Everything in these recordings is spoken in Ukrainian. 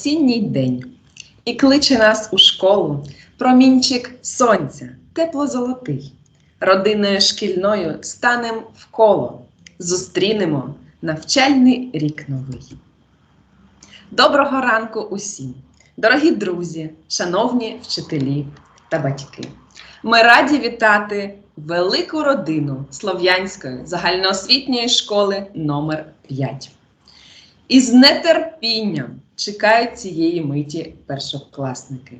осінній день і кличе нас у школу промінчик сонця, тепло-золотий. Родиною шкільною станем коло, зустрінемо навчальний рік новий. Доброго ранку усім, дорогі друзі, шановні вчителі та батьки. Ми раді вітати велику родину Слов'янської загальноосвітньої школи номер 5 І з нетерпінням чекають цієї миті першокласники.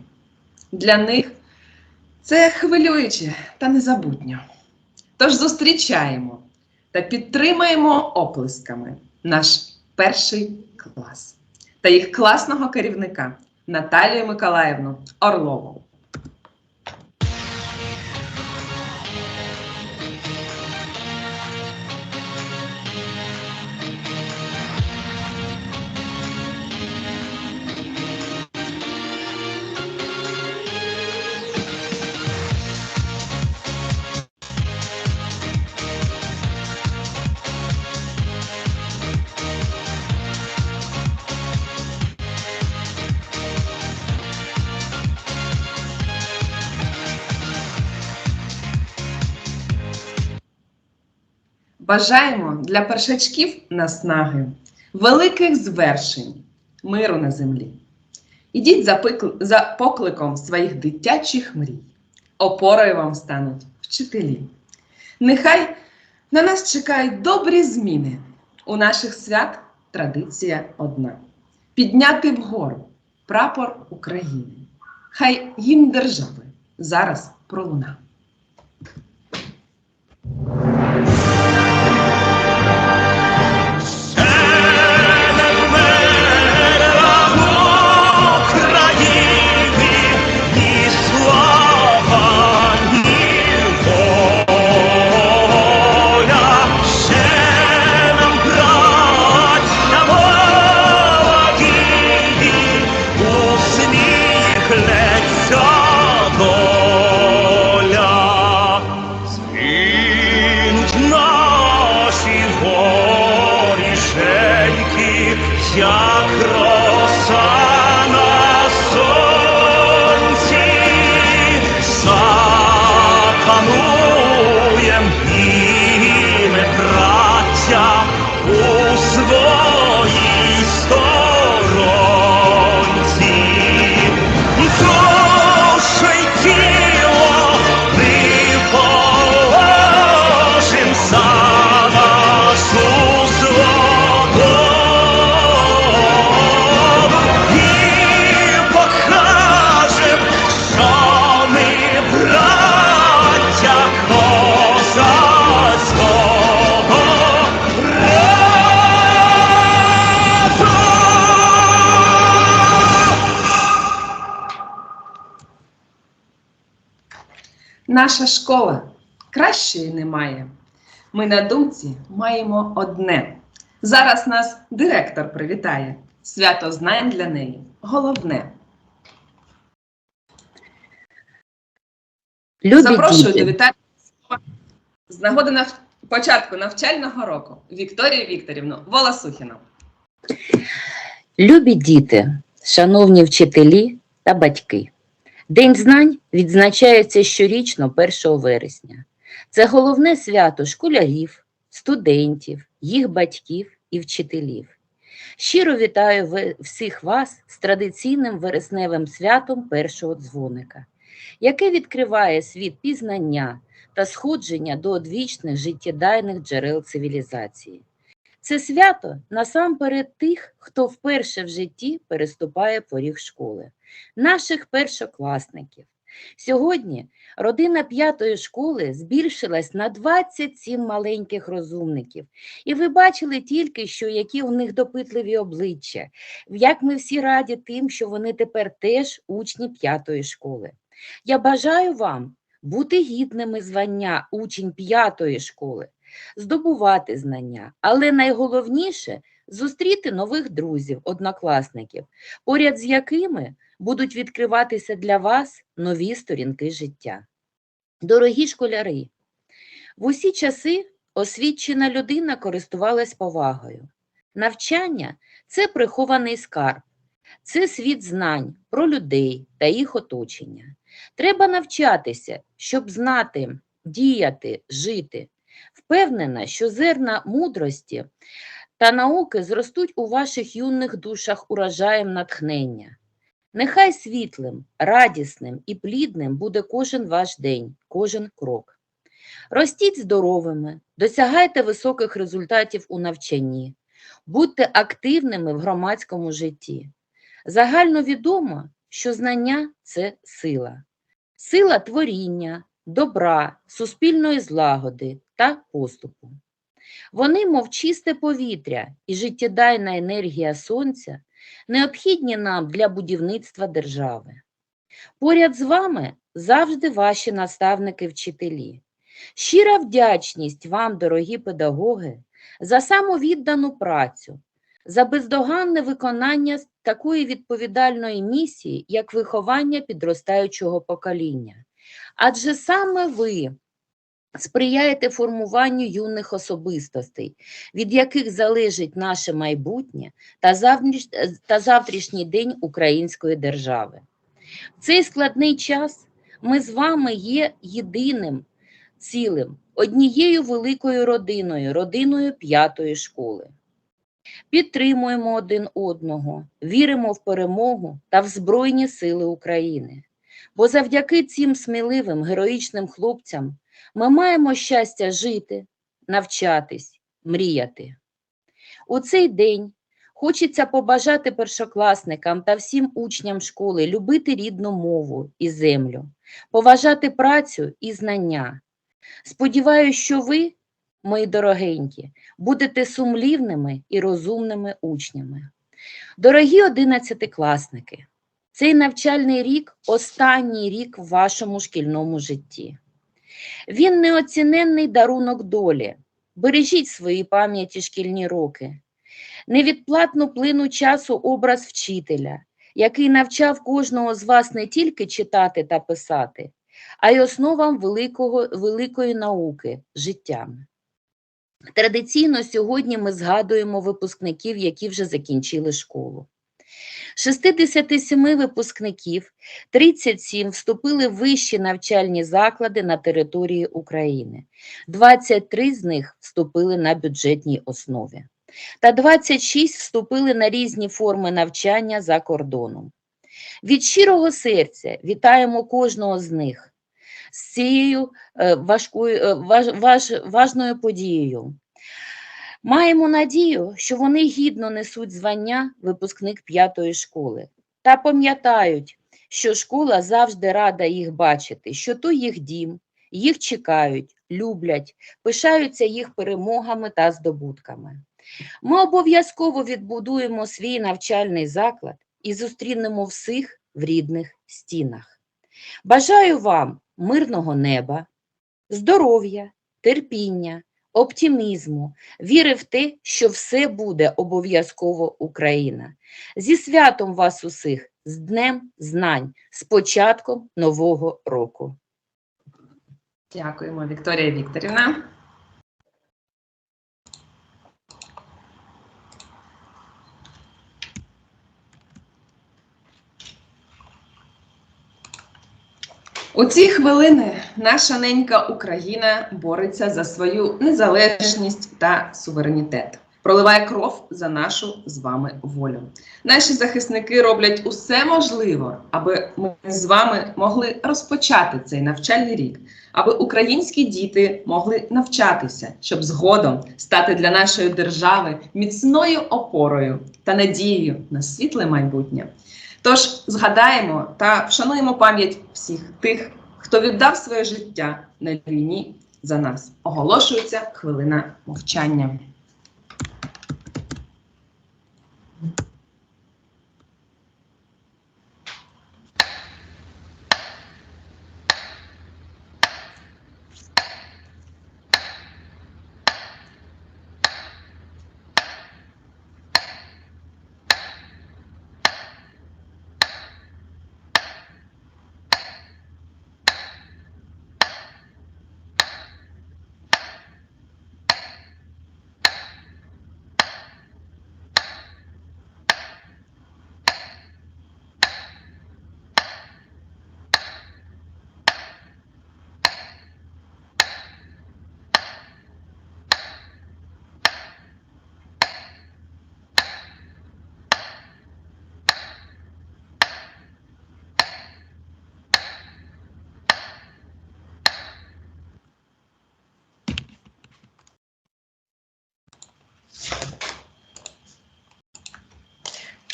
Для них це хвилююче та незабутньо. Тож зустрічаємо та підтримаємо оплесками наш перший клас та їх класного керівника Наталію Миколаївну Орлову. Бажаємо для першачків наснаги, великих звершень, миру на землі. Ідіть за, пикл- за покликом своїх дитячих мрій. Опорою вам стануть вчителі. Нехай на нас чекають добрі зміни. У наших свят традиція одна: підняти вгору прапор України. Хай гімн держави зараз пролуна. Наша школа кращої немає. Ми на думці маємо одне. Зараз нас директор привітає. Свято знань для неї головне. Любі Запрошую до вітання з нагоди нав... початку навчального року Вікторію Вікторівну Волосухіну. любі діти, шановні вчителі та батьки. День знань відзначається щорічно 1 вересня. Це головне свято школярів, студентів, їх батьків і вчителів. Щиро вітаю всіх вас з традиційним вересневим святом першого дзвоника, яке відкриває світ пізнання та сходження до одвічних життєдайних джерел цивілізації. Це свято насамперед тих, хто вперше в житті переступає поріг школи, наших першокласників. Сьогодні родина п'ятої школи збільшилась на 27 маленьких розумників, і ви бачили тільки, що які у них допитливі обличчя, як ми всі раді тим, що вони тепер теж учні п'ятої школи. Я бажаю вам бути гідними звання учень п'ятої школи, здобувати знання, але найголовніше зустріти нових друзів, однокласників, поряд з якими будуть відкриватися для вас нові сторінки життя. Дорогі школяри, в усі часи освічена людина користувалась повагою. Навчання це прихований скарб. Це світ знань про людей та їх оточення. Треба навчатися, щоб знати, діяти, жити. Впевнена, що зерна мудрості та науки зростуть у ваших юних душах урожаєм натхнення. Нехай світлим, радісним і плідним буде кожен ваш день, кожен крок. Ростіть здоровими, досягайте високих результатів у навчанні, будьте активними в громадському житті. Загально відомо, що знання це сила, сила творіння, добра, суспільної злагоди та поступу. Вони, мов чисте повітря і життєдайна енергія сонця, необхідні нам для будівництва держави. Поряд з вами завжди ваші наставники-вчителі. Щира вдячність вам, дорогі педагоги, за самовіддану працю, за бездоганне виконання такої відповідальної місії, як виховання підростаючого покоління. Адже саме ви сприяєте формуванню юних особистостей, від яких залежить наше майбутнє та, завтраш... та завтрашній день української держави. В цей складний час ми з вами є єдиним цілим, однією великою родиною, родиною п'ятої школи. Підтримуємо один одного, віримо в перемогу та в Збройні Сили України. Бо завдяки цим сміливим героїчним хлопцям ми маємо щастя жити, навчатись, мріяти. У цей день хочеться побажати першокласникам та всім учням школи любити рідну мову і землю, поважати працю і знання. Сподіваюсь, що ви, мої дорогенькі, будете сумлівними і розумними учнями. Дорогі одинадцятикласники, цей навчальний рік останній рік в вашому шкільному житті. Він неоціненний дарунок долі. Бережіть в своїй пам'яті шкільні роки, невідплатну плину часу образ вчителя, який навчав кожного з вас не тільки читати та писати, а й основам великого, великої науки життям. Традиційно сьогодні ми згадуємо випускників, які вже закінчили школу. З 67 випускників 37 вступили в вищі навчальні заклади на території України. 23 з них вступили на бюджетній основі. Та 26 вступили на різні форми навчання за кордоном. Від щирого серця вітаємо кожного з них з цією е, важкою, е, важ, важ, важною подією. Маємо надію, що вони гідно несуть звання випускник п'ятої школи та пам'ятають, що школа завжди рада їх бачити, що то їх дім, їх чекають, люблять, пишаються їх перемогами та здобутками. Ми обов'язково відбудуємо свій навчальний заклад і зустрінемо всіх в рідних стінах. Бажаю вам мирного неба, здоров'я, терпіння, оптимізму, віри в те, що все буде обов'язково Україна. Зі святом вас усіх, з Днем Знань, з початком нового року. Дякуємо, Вікторія Вікторівна. У ці хвилини наша ненька Україна бореться за свою незалежність та суверенітет, проливає кров за нашу з вами волю. Наші захисники роблять усе можливе, аби ми з вами могли розпочати цей навчальний рік, аби українські діти могли навчатися, щоб згодом стати для нашої держави міцною опорою та надією на світле майбутнє. Тож згадаємо та вшануємо пам'ять всіх тих, хто віддав своє життя на війні за нас. Оголошується хвилина мовчання.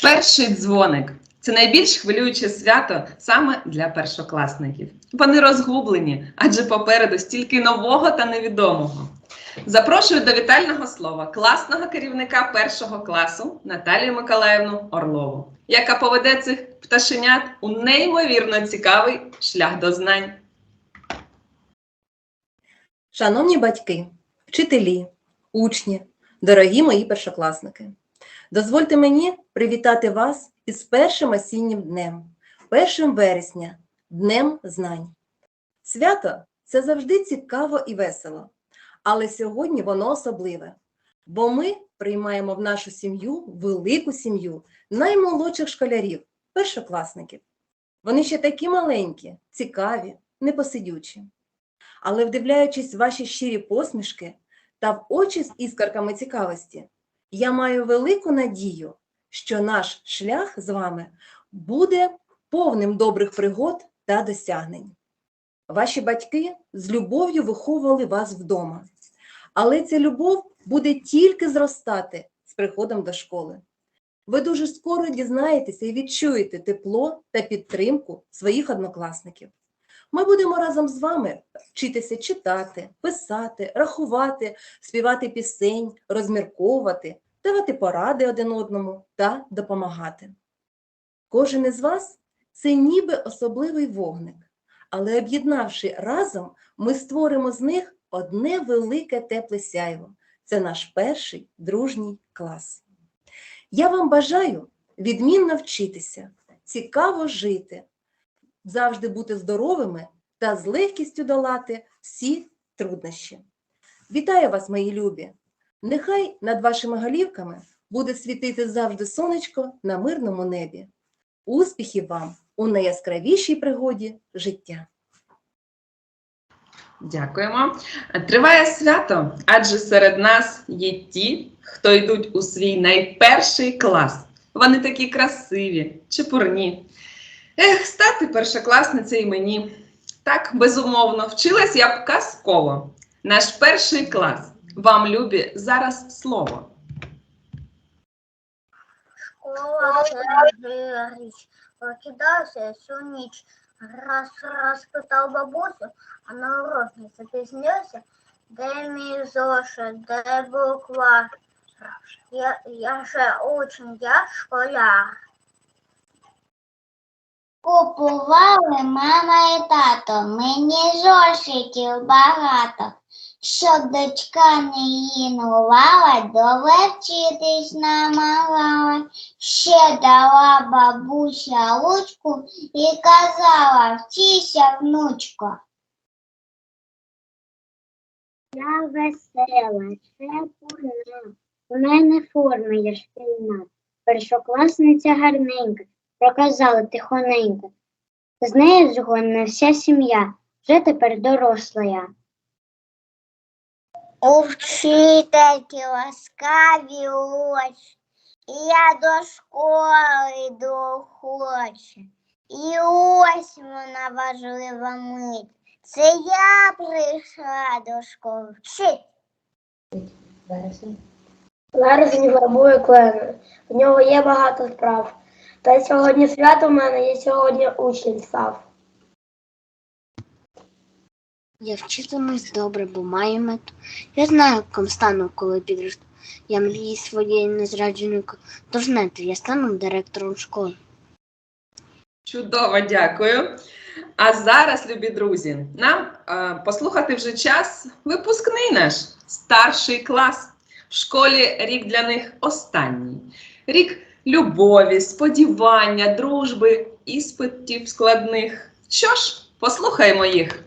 Перший дзвоник це найбільш хвилююче свято саме для першокласників. Вони розгублені, адже попереду стільки нового та невідомого. Запрошую до вітального слова класного керівника першого класу Наталію Миколаївну Орлову, яка поведе цих пташенят у неймовірно цікавий шлях до знань. Шановні батьки, вчителі, учні, дорогі мої першокласники, дозвольте мені привітати вас із першим осіннім днем, 1 вересня, Днем знань. Свято це завжди цікаво і весело, але сьогодні воно особливе, бо ми приймаємо в нашу сім'ю велику сім'ю наймолодших школярів, першокласників. Вони ще такі маленькі, цікаві, непосидючі. Але вдивляючись в ваші щирі посмішки та в очі з іскорками цікавості, я маю велику надію, що наш шлях з вами буде повним добрих пригод та досягнень. Ваші батьки з любов'ю виховували вас вдома, але ця любов буде тільки зростати з приходом до школи. Ви дуже скоро дізнаєтеся і відчуєте тепло та підтримку своїх однокласників. Ми будемо разом з вами вчитися читати, писати, рахувати, співати пісень, розмірковувати, давати поради один одному та допомагати. Кожен із вас це ніби особливий вогник, але об'єднавши разом, ми створимо з них одне велике тепле сяйво. Це наш перший дружній клас. Я вам бажаю відмінно вчитися, цікаво жити, завжди бути здоровими та з легкістю долати всі труднощі. Вітаю вас, мої любі! Нехай над вашими голівками буде світити завжди сонечко на мирному небі. Успіхів вам у найяскравішій пригоді життя! Дякуємо. Триває свято, адже серед нас є ті, хто йдуть у свій найперший клас. Вони такі красиві, чепурні. Ех, стати першокласницею мені. Так, безумовно, вчилась я б казково. Наш перший клас. Вам, любі, зараз слово. Школа річ. Прокидався всю ніч. Раз раз питав бабусю, а на урок не запізнився. Де мій зошит, де буква? Я, я же учень, я школяр. Купували мама і тато, мені зошитів багато, щоб дочка не їнувала, довчитись намагала. Ще дала бабуся ручку і казала, вчися, внучко. Я весела, чепурна, у мене форма є шкільна, першокласниця гарненька проказала тихоненько. З нею згодна вся сім'я, вже тепер доросла я. У вчительки ласкаві очі, і я до школи йду охоче. І ось вона важлива мить. Це я прийшла до школи вчити. Березень вербує клени. В нього є багато справ. Та сьогодні свято в мене, я сьогодні учнем став. Я вчитимусь добре, бо маю мету. Я знаю, ким стану, коли підросту. Я мрії своєї незрадженої, тож знайте, я стану директором школи. Чудово, дякую. А зараз, любі друзі, нам е, послухати вже час випускний наш старший клас. В школі рік для них останній. Рік любові, сподівання, дружби, іспитів складних. Що ж, послухаємо їх.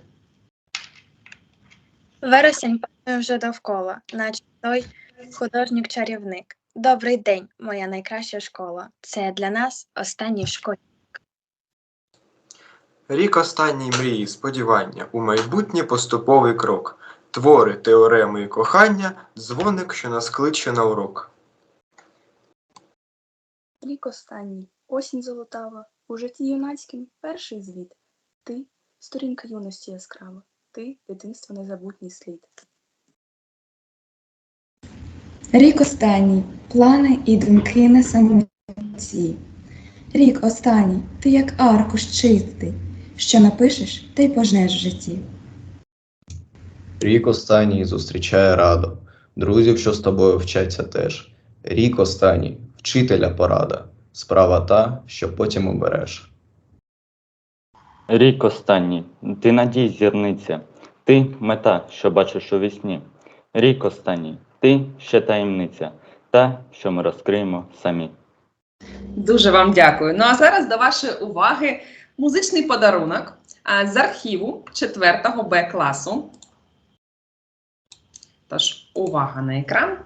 Вересень панує вже довкола, наче той художник-чарівник. Добрий день, моя найкраща школа. Це для нас останній школі. Рік останній мрії, сподівання, у майбутнє поступовий крок. Твори, теореми і кохання, дзвоник, що нас кличе на урок. Рік останній, осінь золотава, у житті юнацьким перший звіт. Ти сторінка юності яскрава, ти дитинство незабутній слід. Рік останній, плани і думки несамовиті. олівці. Рік останній, ти як аркуш чистий, що напишеш, те й пожнеш в житті. Рік останній зустрічає радо, друзів, що з тобою вчаться теж. Рік останній вчителя порада, справа та, що потім обереш. Рік останній, ти надій зірниця, ти мета, що бачиш у вісні. Рік останній, ти ще таємниця, та, що ми розкриємо самі. Дуже вам дякую. Ну а зараз до вашої уваги музичний подарунок з архіву 4 Б класу. Тож, увага на екран.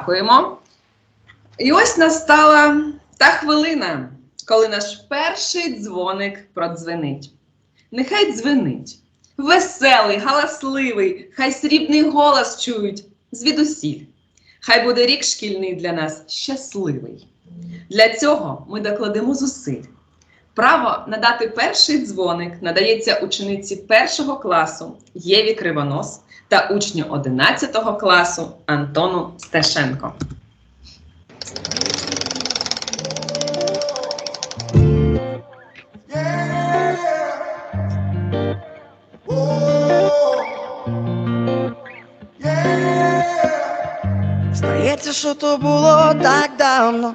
Дякуємо. І ось настала та хвилина, коли наш перший дзвоник продзвенить. Нехай дзвенить. Веселий, галасливий, хай срібний голос чують звідусіль. Хай буде рік шкільний для нас щасливий. Для цього ми докладемо зусиль. Право надати перший дзвоник надається учениці першого класу Єві Кривонос та учню 11 класу Антону Стешенко. Здається, що то було так давно,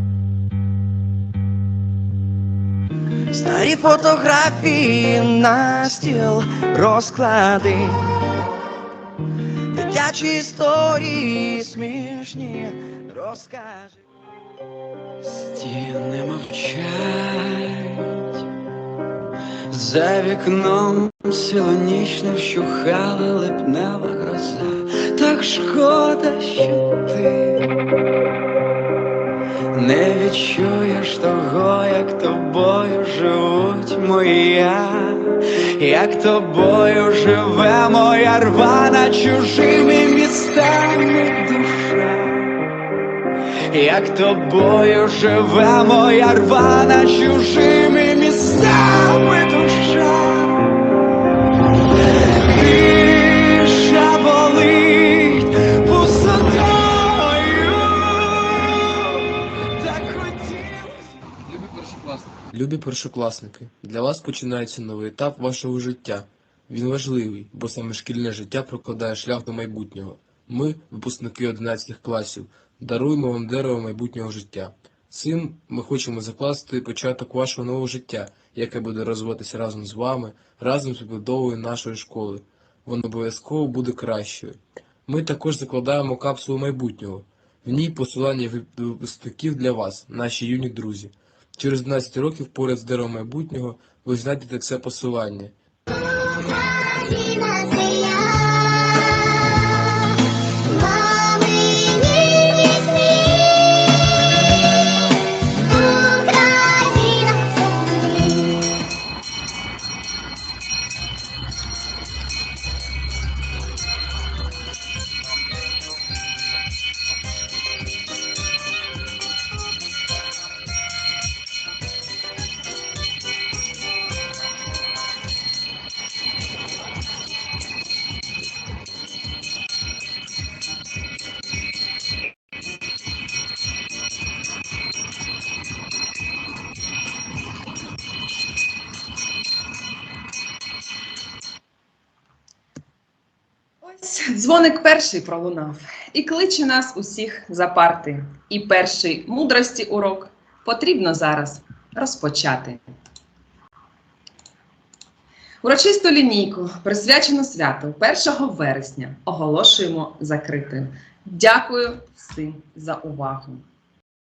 Старі фотографії на стіл розклади, дитячі історії смішні розкажи. Стіни мовчать, за вікном сіло ніч вщухала липнева гроза. Так шкода, що ти не відчуєш того, як тобою живуть моя, як тобою живе моя рвана чужими містами душа. як тобою живе моя рвана чужими містами душа. Любі першокласники, для вас починається новий етап вашого життя. Він важливий, бо саме шкільне життя прокладає шлях до майбутнього. Ми, випускники 11 класів, даруємо вам дерево майбутнього життя. Цим ми хочемо закласти початок вашого нового життя, яке буде розвиватися разом з вами, разом з побудовою нашої школи. Воно обов'язково буде кращою. Ми також закладаємо капсулу майбутнього. В ній посилання випускників для вас, наші юні друзі. Через 12 років поряд з деревом майбутнього ви знайдете це посилання. Дзвоник перший пролунав і кличе нас усіх за парти. І перший мудрості урок потрібно зараз розпочати. Урочисту лінійку, присвячену святу 1 вересня, оголошуємо закритою. Дякую всім за увагу.